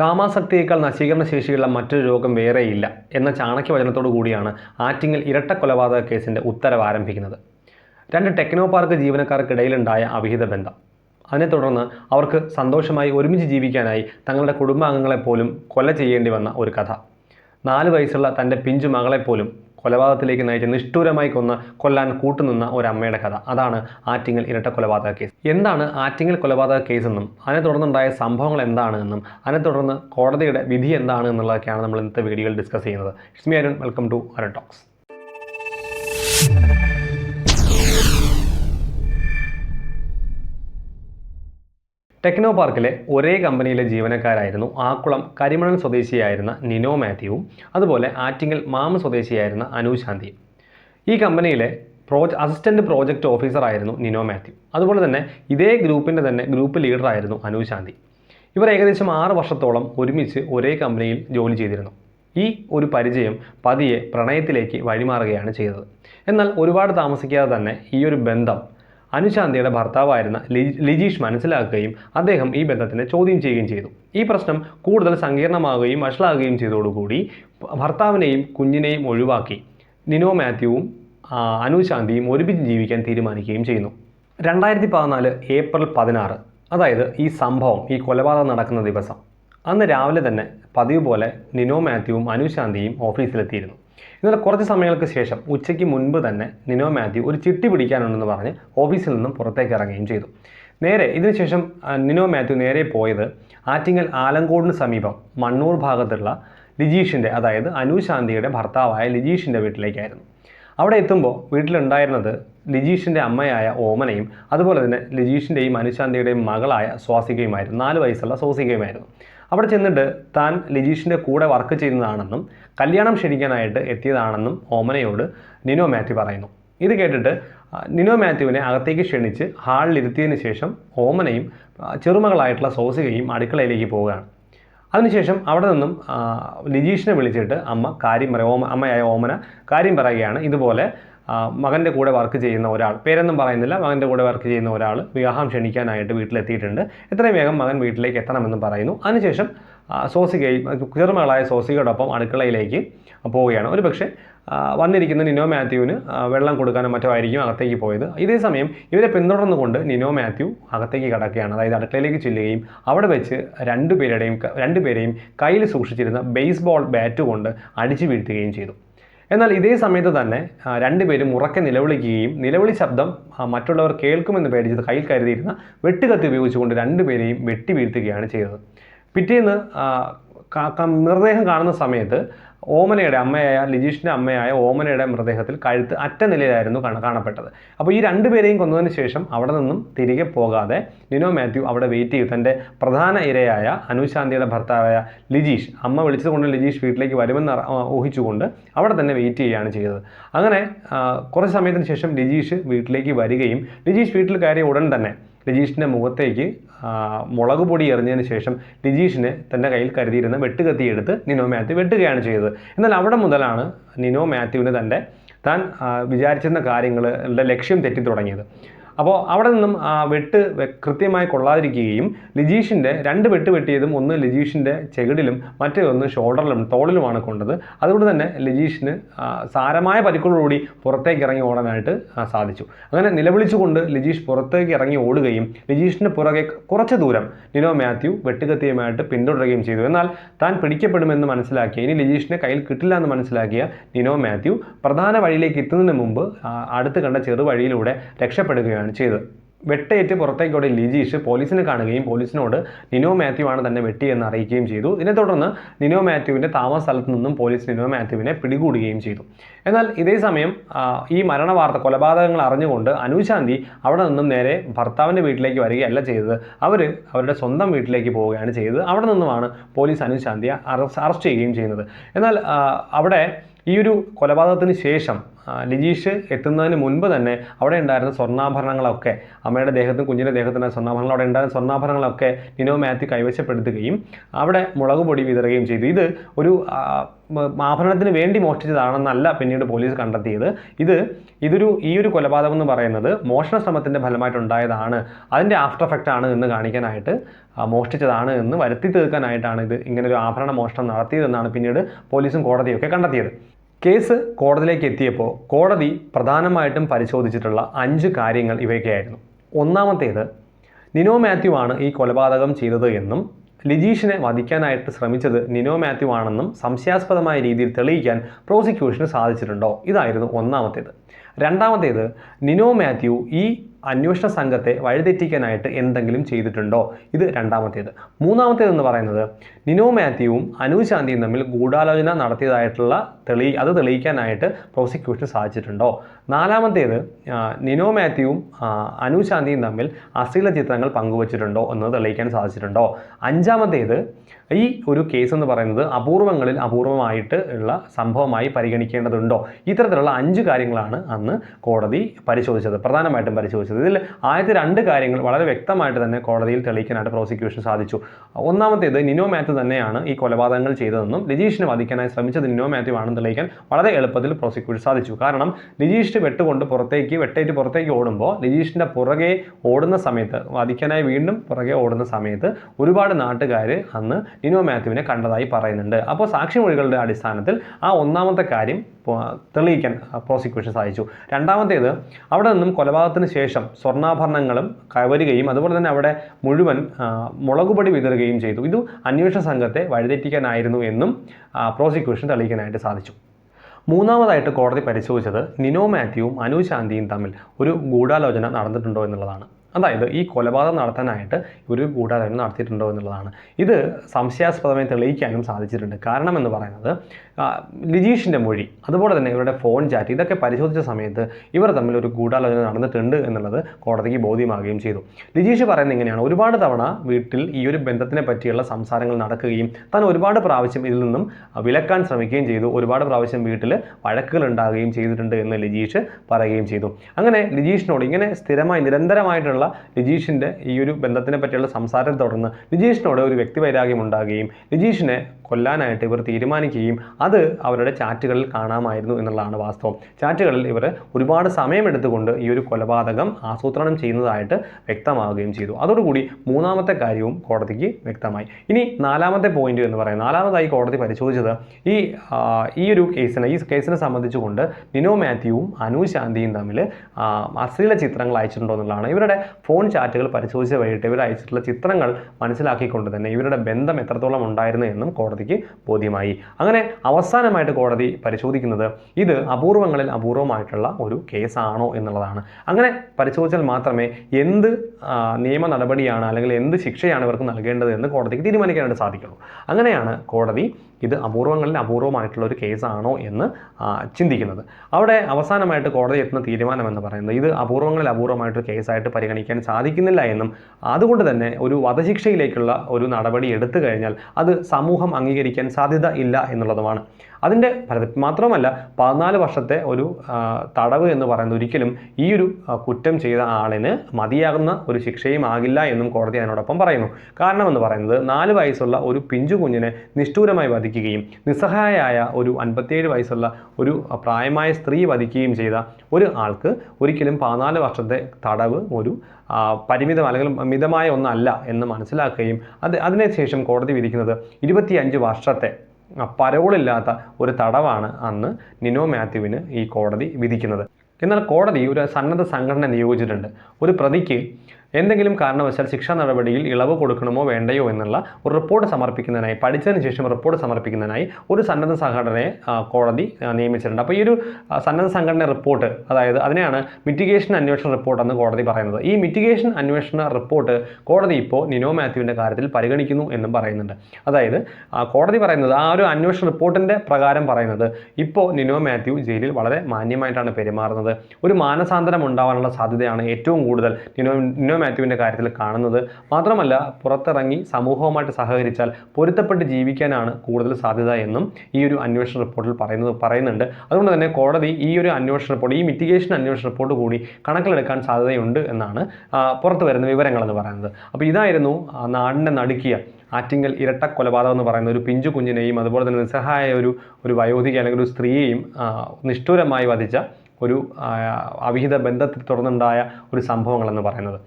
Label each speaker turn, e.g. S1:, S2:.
S1: കാമാസക്തിയേക്കാൾ നശീകരണ ശേഷിയുള്ള മറ്റൊരു രോഗം വേറെയില്ല എന്ന ചാണക്യവചനത്തോടു കൂടിയാണ് ആറ്റിങ്ങൽ ഇരട്ട കൊലപാതക കേസിന്റെ ഉത്തരവ് ആരംഭിക്കുന്നത്. രണ്ട് ടെക്നോ പാർക്ക് ജീവനക്കാർക്കിടയിലുണ്ടായ അവിഹിത ബന്ധം. അതിനെ തുടർന്ന് അവർക്ക് സന്തോഷമായി ഒരുമിച്ച് ജീവിക്കാനായി തങ്ങളുടെ കുടുംബാംഗങ്ങളെപ്പോലും കൊല ചെയ്യേണ്ടി വന്ന ഒരു കഥ. നാല് വയസ്സുള്ള തന്റെ പിഞ്ചു മകളെപ്പോലും കൊലപാതകത്തിലേക്ക് നയിച്ച് നിഷ്ഠൂരമായി കൊന്ന് കൊല്ലാൻ കൂട്ടുനിന്ന ഒരമ്മയുടെ കഥ. അതാണ് ആറ്റിങ്ങൽ ഇരട്ട കൊലപാതക കേസ്. എന്താണ് ആറ്റിങ്ങൽ കൊലപാതക കേസെന്നും അതിനെ തുടർന്നുണ്ടായ സംഭവങ്ങൾ എന്താണ് എന്നും അതിനെ തുടർന്ന് കോടതിയുടെ വിധി എന്താണ് എന്നുള്ളതൊക്കെയാണ് നമ്മൾ ഇന്നത്തെ വീഡിയോയിൽ ഡിസ്കസ് ചെയ്യുന്നത്. It's Arun welcome to Arun talks techno പാർക്കിലെ ഒരേ കമ്പനിയിലെ ജീവനക്കാരായിരുന്നു ആക്കുളം കരിമണൽ സ്വദേശിയായിരുന്ന നിനോ മാത്യുവും അതുപോലെ ആറ്റിങ്ങൽ മാമ സ്വദേശിയായിരുന്ന അനു ശാന്തിയും. ഈ കമ്പനിയിലെ പ്രോജ അസിസ്റ്റന്റ് പ്രോജക്റ്റ് ഓഫീസറായിരുന്നു നിനോ മാത്യു. അതുപോലെ തന്നെ ഇതേ ഗ്രൂപ്പിന്റെ തന്നെ ഗ്രൂപ്പ് ലീഡറായിരുന്നു അനു ശാന്തി. ഇവർ ഏകദേശം ആറ് വർഷത്തോളം ഒരുമിച്ച് ഒരേ കമ്പനിയിൽ ജോലി ചെയ്തിരുന്നു. ഈ ഒരു പരിചയം പതിയെ പ്രണയത്തിലേക്ക് വഴിമാറുകയാണ് ചെയ്തത്. എന്നാൽ ഒരുപാട് താമസിക്കാതെ തന്നെ ഈ ഒരു ബന്ധം അനുശാന്തിയുടെ ഭർത്താവായിരുന്ന ലിജീഷ് മനസ്സിലാക്കുകയും അദ്ദേഹം ഈ ബന്ധത്തിനെ ചോദ്യം ചെയ്യുകയും ചെയ്തു. ഈ പ്രശ്നം കൂടുതൽ സങ്കീർണമാവുകയും വഷളാകുകയും ചെയ്തതോടുകൂടി ഭർത്താവിനെയും കുഞ്ഞിനെയും ഒഴിവാക്കി. നിനോ മാത്യുവും അനുശാന്തിയും ഒരുമിച്ച് ജീവിക്കാൻ തീരുമാനിക്കുകയും ചെയ്യുന്നു. രണ്ടായിരത്തി പതിനാല് ഏപ്രിൽ പതിനാറ് അതായത് ഈ സംഭവം ഈ കൊലപാതകം നടക്കുന്ന ദിവസം. അന്ന് രാവിലെ തന്നെ പതിവ് പോലെ നിനോ മാത്യുവും അനുശാന്തിയും ഓഫീസിലെത്തിയിരുന്നു. എന്നാൽ കുറച്ച് സമയങ്ങൾക്ക് ശേഷം ഉച്ചയ്ക്ക് മുൻപ് തന്നെ നിനോ മാത്യു ഒരു ചിട്ടി പിടിക്കാനുണ്ടെന്ന് പറഞ്ഞ് ഓഫീസിൽ നിന്നും പുറത്തേക്ക് ഇറങ്ങുകയും ചെയ്തു. നേരെ ഇതിനുശേഷം നിനോ മാത്യു നേരെ പോയത് ആറ്റിങ്ങൽ ആലങ്കോടിന് സമീപം മണ്ണൂർ ഭാഗത്തുള്ള ലിജീഷിന്റെ അതായത് അനുശാന്തിയുടെ ഭർത്താവായ ലിജീഷിന്റെ വീട്ടിലേക്കായിരുന്നു. അവിടെ എത്തുമ്പോൾ വീട്ടിലുണ്ടായിരുന്നത് ലിജീഷിന്റെ അമ്മയായ ഓമനയും അതുപോലെ തന്നെ ലിജീഷിന്റെയും അനുശാന്തിയുടെയും മകളായ സ്വാസികയുമായിരുന്നു. നാല് വയസ്സുള്ള സ്വാസികയുമായിരുന്നു. അവിടെ ചെന്നിട്ട് താൻ ലിജീഷിന്റെ കൂടെ വർക്ക് ചെയ്യുന്നതാണെന്നും കല്യാണം ക്ഷണിക്കാനായിട്ട് എത്തിയതാണെന്നും ഓമനയോട് നിനോ മാത്യു പറയുന്നു. ഇത് കേട്ടിട്ട് നിനോ മാത്യുവിനെ അകത്തേക്ക് ക്ഷണിച്ച് ഹാളിലിരുത്തിയതിന് ശേഷം ഓമനയും ചെറുമകളായിട്ടുള്ള സോസികയും അടുക്കളയിലേക്ക് പോവുകയാണ്. അതിനുശേഷം അവിടെ നിന്നും ലിജീഷിനെ വിളിച്ചിട്ട് അമ്മ കാര്യം പറയും ഓമ അമ്മയായ ഓമന കാര്യം പറയുകയാണ്. ഇതുപോലെ മകന്റെ കൂടെ വർക്ക് ചെയ്യുന്ന ഒരാൾ. പേരൊന്നും പറയുന്നില്ല. മകന്റെ കൂടെ വർക്ക് ചെയ്യുന്ന ഒരാൾ വിവാഹം ക്ഷണിക്കാനായിട്ട് വീട്ടിലെത്തിയിട്ടുണ്ട്. എത്രയും വേഗം മകൻ വീട്ടിലേക്ക് എത്തണമെന്ന് പറയുന്നു. അതിനുശേഷം സോസികയും ചെറുമകളായ സോസികയോടൊപ്പം അടുക്കളയിലേക്ക് പോവുകയാണ്. ഒരു പക്ഷേ വന്നിരിക്കുന്ന നിനോ മാത്യുവിന് വെള്ളം കൊടുക്കാനോ മറ്റോ ആയിരിക്കും അകത്തേക്ക് പോയത്. ഇതേ സമയം ഇവരെ പിന്തുടർന്നുകൊണ്ട് നിനോ മാത്യു അകത്തേക്ക് കടക്കുകയാണ്. അതായത് അടുക്കളയിലേക്ക് ചെല്ലുകയും അവിടെ വെച്ച് രണ്ടുപേരുടെയും രണ്ടുപേരെയും കയ്യിൽ സൂക്ഷിച്ചിരുന്ന ബേസ്ബോൾ ബാറ്റ് കൊണ്ട് അടിച്ചു വീഴ്ത്തുകയും ചെയ്തു. എന്നാൽ ഇതേ സമയത്ത് തന്നെ രണ്ടുപേരും ഉറക്കെ നിലവിളിക്കുകയും നിലവിളി ശബ്ദം മറ്റുള്ളവർ കേൾക്കുമെന്ന് പേടിച്ചത് കയ്യിൽ കരുതിയിരുന്ന വെട്ടുകത്തി ഉപയോഗിച്ചുകൊണ്ട് രണ്ടുപേരെയും വെട്ടി വീഴ്ത്തുകയാണ് ചെയ്തത്. പിറ്റേന്ന് മൃതദേഹം കാണുന്ന സമയത്ത് ഓമനയുടെ അമ്മയായ ലിജീഷിന്റെ അമ്മയായ ഓമനയുടെ മൃതദേഹത്തിൽ കഴുത്ത് അറ്റ നിലയിലായിരുന്നു കാണ കാണപ്പെട്ടത്. അപ്പോൾ ഈ രണ്ടുപേരെയും കൊന്നതിന് ശേഷം അവിടെ നിന്നും തിരികെ പോകാതെ നിനോ മാത്യു അവിടെ വെയിറ്റ് ചെയ്തു. തന്റെ പ്രധാന ഇരയായ അനുശാന്തിയുടെ ഭർത്താവായ ലിജീഷ് അമ്മ വിളിച്ചതുകൊണ്ട് ലിജീഷ് വീട്ടിലേക്ക് വരുമെന്ന് ഊഹിച്ചുകൊണ്ട് അവിടെ തന്നെ വെയിറ്റ് ചെയ്യുകയാണ് ചെയ്തത്. അങ്ങനെ കുറച്ച് സമയത്തിന് ശേഷം ലിജീഷ് വീട്ടിലേക്ക് വരികയും ലിജീഷ് വീട്ടിൽ കയറിയ ഉടൻ തന്നെ ലിജീഷിന്റെ മുഖത്തേക്ക് മുളക് പൊടി എറിഞ്ഞതിന് ശേഷം ലിജീഷിന് തന്റെ കയ്യിൽ കരുതിയിരുന്ന വെട്ടുകത്തി എടുത്ത് നിനോ മാത്യു വെട്ടുകയാണ് ചെയ്തത്. എന്നാൽ അവിടെ മുതലാണ് നിനോ മാത്യുവിന് തന്റെ താൻ വിചാരിച്ചിരുന്ന കാര്യങ്ങളുടെ ലക്ഷ്യം തെറ്റി തുടങ്ങിയത് അപ്പോൾ അവിടെ നിന്നും ആ വെട്ട് കൃത്യമായി കൊള്ളാതിരിക്കുകയും ലിജീഷിന്റെ രണ്ട് വെട്ട് വെട്ടിയതും ഒന്ന് ലിജീഷിന്റെ ചെകിടിലും മറ്റേ ഒന്ന് ഷോൾഡറിലും തോളിലുമാണ് കൊണ്ടത്. അതുകൊണ്ട് തന്നെ ലിജീഷിന് സാരമായ പരിക്കുകളോടുകൂടി പുറത്തേക്ക് ഇറങ്ങി ഓടാനായിട്ട് സാധിച്ചു. അങ്ങനെ നിലവിളിച്ചുകൊണ്ട് ലിജീഷ് പുറത്തേക്ക് ഇറങ്ങി ഓടുകയും ലിജീഷിന്റെ പുറകെ കുറച്ച് ദൂരം നിനോ മാത്യു വെട്ടുകത്തിയുമായിട്ട് പിന്തുടരുകയും ചെയ്തു. എന്നാൽ താൻ പിടിക്കപ്പെടുമെന്ന് മനസ്സിലാക്കിയ ഇനി ലിജീഷിനെ കയ്യിൽ കിട്ടില്ല എന്ന് മനസ്സിലാക്കിയ നിനോ മാത്യു പ്രധാന വഴിയിലേക്ക് എത്തുന്നതിന് മുമ്പ് അടുത്ത് കണ്ട ചെറുവഴിയിലൂടെ രക്ഷപ്പെടുകയാണ് ചെയ്തത്. വെട്ടേറ്റ് പുറത്തേക്കോടെ ലിജീഷ് പോലീസിനെ കാണുകയും പോലീസിനോട് നിനോ മാത്യു ആണ് തന്നെ വെട്ടിയെന്ന് അറിയിക്കുകയും ചെയ്തു. ഇതിനെ തുടർന്ന് നിനോ മാത്യുവിന്റെ താമസ സ്ഥലത്ത് നിന്നും പോലീസ് നിനോ മാത്യുവിനെ പിടികൂടുകയും ചെയ്തു. എന്നാൽ ഇതേ സമയം ഈ മരണ വാർത്ത കൊലപാതകങ്ങൾ അറിഞ്ഞുകൊണ്ട് അനുശാന്തി അവിടെ നിന്നും നേരെ ഭർത്താവിന്റെ വീട്ടിലേക്ക് വരികയല്ല ചെയ്തത്. അവർ അവരുടെ സ്വന്തം വീട്ടിലേക്ക് പോവുകയാണ് ചെയ്തത്. അവിടെ നിന്നുമാണ് പോലീസ് അനുശാന്തിയെ അറസ്റ്റ് ചെയ്യുകയും ചെയ്യുന്നത്. എന്നാൽ അവിടെ ഈ ഒരു കൊലപാതകത്തിന് ശേഷം ലിജീഷ് എത്തുന്നതിന് മുൻപ് തന്നെ അവിടെ ഉണ്ടായിരുന്ന സ്വർണാഭരണങ്ങളൊക്കെ അമ്മയുടെ ദേഹത്തും കുഞ്ഞിന്റെ ദേഹത്തും സ്വർണാഭരണങ്ങൾ അവിടെ ഉണ്ടായിരുന്ന സ്വർണാഭരണങ്ങളൊക്കെ നിനോ മാത്യു കൈവശപ്പെടുത്തുകയും അവിടെ മുളക് പൊടി വിതറുകയും ചെയ്തു. ഇത് ഒരു ആഭരണത്തിന് വേണ്ടി മോഷ്ടിച്ചതാണെന്നല്ല പിന്നീട് പോലീസ് കണ്ടെത്തിയത്. ഇത് ഇതൊരു ഈ ഒരു കൊലപാതകം എന്ന് പറയുന്നത് മോഷണ ശ്രമത്തിന്റെ ഫലമായിട്ടുണ്ടായതാണ്. അതിന്റെ ആഫ്റ്റർ എഫക്റ്റ് ആണ് എന്ന് കാണിക്കാനായിട്ട് മോഷ്ടിച്ചതാണ് എന്ന് വരുത്തി തീർക്കാനായിട്ടാണ് ഇത് ഇങ്ങനെ ഒരു ആഭരണ മോഷണം നടത്തിയതെന്നാണ് പിന്നീട് പോലീസും കോടതിയൊക്കെ കണ്ടെത്തിയത്. കേസ് കോടതിയിലേക്ക് എത്തിയപ്പോൾ കോടതി പ്രധാനമായിട്ടും പരിശോധിച്ചിട്ടുള്ള അഞ്ച് കാര്യങ്ങൾ ഇവയൊക്കെയായിരുന്നു. ഒന്നാമത്തേത് നിനോ മാത്യു ആണ് ഈ കൊലപാതകം ചെയ്തത് എന്നും ലിജീഷിനെ വധിക്കാനായിട്ട് ശ്രമിച്ചത് നിനോ മാത്യു ആണെന്നും സംശയാസ്പദമായ രീതിയിൽ തെളിയിക്കാൻ പ്രോസിക്യൂഷന് സാധിച്ചിട്ടുണ്ടോ? ഇതായിരുന്നു ഒന്നാമത്തേത്. രണ്ടാമത്തേത് നിനോ മാത്യു ഈ അന്വേഷണ സംഘത്തെ വഴിതെറ്റിക്കാനായിട്ട് എന്തെങ്കിലും ചെയ്തിട്ടുണ്ടോ? ഇത് രണ്ടാമത്തേത്. മൂന്നാമത്തേതെന്ന് പറയുന്നത് നിനോ മാത്യുവും അനു ശാന്തിയും തമ്മിൽ ഗൂഢാലോചന നടത്തിയതായിട്ടുള്ള തെളി അത് തെളിയിക്കാനായിട്ട് പ്രോസിക്യൂഷന് സാധിച്ചിട്ടുണ്ടോ? നാലാമത്തേത് നിനോ മാത്യുവും അനു ശാന്തിയും തമ്മിൽ അശ്ലീല ചിത്രങ്ങൾ പങ്കുവച്ചിട്ടുണ്ടോ എന്ന് തെളിയിക്കാൻ സാധിച്ചിട്ടുണ്ടോ? അഞ്ചാമത്തേത് ഈ ഒരു കേസ് എന്ന് പറയുന്നത് അപൂർവങ്ങളിൽ അപൂർവമായിട്ട് ഉള്ള സംഭവമായി പരിഗണിക്കേണ്ടതുണ്ടോ? ഇത്തരത്തിലുള്ള അഞ്ച് കാര്യങ്ങളാണ് അന്ന് കോടതി പരിശോധിച്ചത് പ്രധാനമായിട്ടും പരിശോധിച്ചത്. ഇതിൽ ആദ്യത്തെ രണ്ട് കാര്യങ്ങൾ വളരെ വ്യക്തമായിട്ട് തന്നെ കോടതിയിൽ തെളിയിക്കാനായിട്ട് പ്രോസിക്യൂഷൻ സാധിച്ചു. ഒന്നാമത്തേത് നിനോ മാത്യു തന്നെയാണ് ഈ കൊലപാതകങ്ങൾ ചെയ്തതെന്നും ലിജീഷിനെ വധിക്കാനായി ശ്രമിച്ചത് നിനോ മാത്യു ആണെന്ന് തെളിയിക്കാൻ വളരെ എളുപ്പത്തിൽ പ്രോസിക്യൂഷൻ സാധിച്ചു. കാരണം ലിജീഷ് വെട്ടുകൊണ്ട് പുറത്തേക്ക് വെട്ടേറ്റ് പുറത്തേക്ക് ഓടുമ്പോൾ ലിജീഷിന്റെ പുറകെ ഓടുന്ന സമയത്ത് വധിക്കാനായി വീണ്ടും പുറകെ ഓടുന്ന സമയത്ത് ഒരുപാട് നാട്ടുകാർ അന്ന് നിനോ മാത്യുവിനെ കണ്ടതായി പറയുന്നുണ്ട്. അപ്പോൾ സാക്ഷിമൊഴികളുടെ അടിസ്ഥാനത്തിൽ ആ ഒന്നാമത്തെ കാര്യം തെളിയിക്കാൻ പ്രോസിക്യൂഷൻ സാധിച്ചു. രണ്ടാമത്തേത് അവിടെ നിന്നും കൊലപാതകത്തിന് ശേഷം സ്വർണാഭരണങ്ങളും കവരുകയും അതുപോലെ തന്നെ അവിടെ മുഴുവൻ മുളകുപടി വിതറുകയും ചെയ്തു. ഇത് അന്വേഷണ സംഘത്തെ വഴിതെറ്റിക്കാനായിരുന്നു എന്നും പ്രോസിക്യൂഷൻ തെളിയിക്കാനായിട്ട് സാധിച്ചു. മൂന്നാമതായിട്ട് കോടതി പരിശോധിച്ചത് നിനോ മാത്യുവും അനുശാന്തിയും തമ്മിൽ ഒരു ഗൂഢാലോചന നടന്നിട്ടുണ്ടോ എന്നുള്ളതാണ്. അതായത് ഈ കൊലപാതകം നടത്താനായിട്ട് ഒരു ഗൂഢാലോചന നടത്തിയിട്ടുണ്ടോ എന്നുള്ളതാണ്. ഇത് സംശയാസ്പദമായി തെളിയിക്കാനും സാധിച്ചിട്ടുണ്ട്. കാരണം എന്ന് പറയുന്നത് ലിജീഷിന്റെ മൊഴി അതുപോലെ തന്നെ ഇവരുടെ ഫോൺ ചാറ്റ് ഇതൊക്കെ പരിശോധിച്ച സമയത്ത് ഇവർ തമ്മിൽ ഒരു ഗൂഢാലോചന നടന്നിട്ടുണ്ട് എന്നുള്ളത് കോടതിക്ക് ബോധ്യമാകുകയും ചെയ്തു. ലിജീഷ് പറയുന്നത് ഇങ്ങനെയാണ് ഒരുപാട് തവണ വീട്ടിൽ ഈ ഒരു ബന്ധത്തിനെ പറ്റിയുള്ള സംസാരങ്ങൾ നടക്കുകയും താൻ ഒരുപാട് പ്രാവശ്യം ഇതിൽ നിന്നും വിലക്കാൻ ശ്രമിക്കുകയും ചെയ്തു. ഒരുപാട് പ്രാവശ്യം വീട്ടിൽ വഴക്കുകൾ ഉണ്ടാകുകയും ചെയ്തിട്ടുണ്ട് എന്ന് ലിജീഷ് പറയുകയും ചെയ്തു. അങ്ങനെ ലിജീഷിനോട് ഇങ്ങനെ സ്ഥിരമായി നിരന്തരമായിട്ടുള്ള ലിജീഷിന്റെ ഈ ഒരു ബന്ധത്തിനെ പറ്റിയുള്ള സംസാരം തുടർന്ന് ലിജീഷിനോട് ഒരു വ്യക്തിവൈരാഗ്യം ഉണ്ടാകുകയും ലിജീഷിനെ കൊല്ലാനായിട്ട് ഇവർ തീരുമാനിക്കുകയും അത് അവരുടെ ചാറ്റുകളിൽ കാണാമായിരുന്നു എന്നുള്ളതാണ് വാസ്തവം. ചാറ്റുകളിൽ ഇവർ ഒരുപാട് സമയമെടുത്തുകൊണ്ട് ഈ ഒരു കൊലപാതകം ആസൂത്രണം ചെയ്യുന്നതായിട്ട് വ്യക്തമാവുകയും ചെയ്തു. അതോടുകൂടി മൂന്നാമത്തെ കാര്യവും കോടതിക്ക് വ്യക്തമായി. ഇനി നാലാമത്തെ പോയിന്റ് എന്ന് പറയുന്നത് നാലാമതായി കോടതി പരിശോധിച്ചത് ഈ ഈ ഒരു കേസിനെ ഈ കേസിനെ സംബന്ധിച്ചുകൊണ്ട് നിനോ മാത്യുവും അനു ശാന്തിയും തമ്മിൽ അശ്ലീല ചിത്രങ്ങൾ അയച്ചിട്ടുണ്ടോ എന്നുള്ളതാണ്. ഇവരുടെ ഫോൺ ചാറ്റുകൾ പരിശോധിച്ച വഴിയിട്ട് ഇവർ അയച്ചിട്ടുള്ള ചിത്രങ്ങൾ മനസ്സിലാക്കിക്കൊണ്ട് തന്നെ ഇവരുടെ ബന്ധം എത്രത്തോളം ഉണ്ടായിരുന്നു എന്നും കോടതിക്ക് ബോധ്യമായി. അങ്ങനെ അവസാനമായിട്ട് കോടതി പരിശോധിക്കുന്നത് ഇത് അപൂർവങ്ങളിൽ അപൂർവമായിട്ടുള്ള ഒരു കേസാണോ എന്നുള്ളതാണ്. അങ്ങനെ പരിശോധിച്ചാൽ മാത്രമേ എന്ത് നിയമ നടപടിയാണ് അല്ലെങ്കിൽ എന്ത് ശിക്ഷയാണ് ഇവർക്ക് നൽകേണ്ടത് എന്ന് കോടതിക്ക് തീരുമാനിക്കാനായിട്ട് സാധിക്കുള്ളൂ. അങ്ങനെയാണ് കോടതി ഇത് അപൂർവങ്ങളിൽ അപൂർവമായിട്ടുള്ള ഒരു കേസാണോ എന്ന് ചിന്തിക്കുന്നത്. അവിടെ അവസാനമായിട്ട് കോടതി എത്തുന്ന തീരുമാനം എന്ന് പറയുന്നത് ഇത് അപൂർവങ്ങളിൽ അപൂർവമായിട്ടൊരു കേസായിട്ട് പരിഗണിക്കാൻ സാധിക്കുന്നില്ല എന്നും അതുകൊണ്ട് തന്നെ ഒരു വധശിക്ഷയിലേക്കുള്ള ഒരു നടപടി എടുത്തു കഴിഞ്ഞാൽ അത് സമൂഹം അംഗീകരിക്കാൻ സാധ്യത ഇല്ല എന്നുള്ളതുമാണ്. അതിന്റെ മാത്രമല്ല പതിനാല് വർഷത്തെ ഒരു തടവ് എന്ന് പറയുന്നത് ഒരിക്കലും ഈ ഒരു കുറ്റം ചെയ്ത ആളിന് മതിയാകുന്ന ഒരു ശിക്ഷയും ആകില്ല എന്നും കോടതി അതിനോടൊപ്പം പറയുന്നു. കാരണം എന്ന് പറയുന്നത് നാല് വയസ്സുള്ള ഒരു പിഞ്ചു കുഞ്ഞിനെ നിഷ്ഠൂരമായി വധിക്കുകയും നിസ്സഹായയായ ഒരു അൻപത്തിയേഴ് വയസ്സുള്ള ഒരു പ്രായമായ സ്ത്രീ വധിക്കുകയും ചെയ്ത ഒരു ആൾക്ക് ഒരിക്കലും പതിനാല് വർഷത്തെ തടവ് ഒരു പരിമിതം അല്ലെങ്കിൽ മിതമായ ഒന്നല്ല എന്ന് മനസ്സിലാക്കുകയും അത് അതിനുശേഷം കോടതി വിധിക്കുന്നത് ഇരുപത്തിയഞ്ച് വർഷത്തെ പരോളില്ലാത്ത ഒരു തടവാണ് അന്ന് നിനോ മാത്യുവിന് ഈ കോടതി വിധിക്കുന്നത്. എന്നാൽ കോടതി ഒരു സന്നദ്ധ സംഘടന നിയോഗിച്ചിട്ടുണ്ട്. ഒരു പ്രതിക്ക് എന്തെങ്കിലും കാരണവശാൽ ശിക്ഷാ നടപടിയിൽ ഇളവ് കൊടുക്കണമോ വേണ്ടയോ എന്നുള്ള ഒരു റിപ്പോർട്ട് സമർപ്പിക്കുന്നതിനായി പഠിച്ചതിന് ശേഷം റിപ്പോർട്ട് സമർപ്പിക്കുന്നതിനായി ഒരു സന്നദ്ധ സംഘടനയെ കോടതി നിയമിച്ചിട്ടുണ്ട്. അപ്പോൾ ഈ ഒരു സന്നദ്ധ സംഘടന റിപ്പോർട്ട് അതായത് അതിനെയാണ് മിറ്റിഗേഷൻ അന്വേഷണ റിപ്പോർട്ട് എന്ന് കോടതി പറയുന്നത്. ഈ മിറ്റിഗേഷൻ അന്വേഷണ റിപ്പോർട്ട് കോടതി ഇപ്പോൾ നിനോ മാത്യുവിന്റെ കാര്യത്തിൽ പരിഗണിക്കുന്നു എന്നും പറയുന്നുണ്ട്. അതായത് കോടതി പറയുന്നത് ആ ഒരു അന്വേഷണ റിപ്പോർട്ടിന്റെ പ്രകാരം പറയുന്നത് ഇപ്പോൾ നിനോ മാത്യു ജയിലിൽ വളരെ മാന്യമായിട്ടാണ് പെരുമാറുന്നത്. ഒരു മാനസാന്തരം ഉണ്ടാവാനുള്ള സാധ്യതയാണ് ഏറ്റവും കൂടുതൽ നിനോ നിനോ മാത്യുവിന്റെ കാര്യത്തിൽ കാണുന്നത് മാത്രമല്ല പുറത്തിറങ്ങി സമൂഹവുമായിട്ട് സഹകരിച്ചാൽ പൊരുത്തപ്പെട്ട് ജീവിക്കാനാണ് കൂടുതൽ സാധ്യത എന്നും ഈ ഒരു അന്വേഷണ റിപ്പോർട്ടിൽ പറയുന്നത് പറയുന്നുണ്ട്. അതുകൊണ്ട് തന്നെ കോടതി ഈ ഒരു അന്വേഷണ റിപ്പോർട്ട് ഈ മിറ്റിഗേഷൻ അന്വേഷണ റിപ്പോർട്ട് കൂടി കണക്കിലെടുക്കാൻ സാധ്യതയുണ്ട് എന്നാണ് പുറത്തു വരുന്ന വിവരങ്ങളെന്ന് പറയുന്നത്. അപ്പോൾ ഇതായിരുന്നു നാടിനെ നടുക്കിയ ആറ്റിങ്ങൽ ഇരട്ട കൊലപാതകം എന്ന് പറയുന്ന ഒരു പിഞ്ചു കുഞ്ഞിനെയും അതുപോലെ തന്നെ നിസ്സഹായ ഒരു ഒരു വയോധിക അല്ലെങ്കിൽ ഒരു സ്ത്രീയെയും നിഷ്ഠൂരമായി വധിച്ച ഒരു അവിഹിത ബന്ധത്തിൽ തുടർന്നുണ്ടായ ഒരു സംഭവങ്ങളെന്ന് പറയുന്നത്.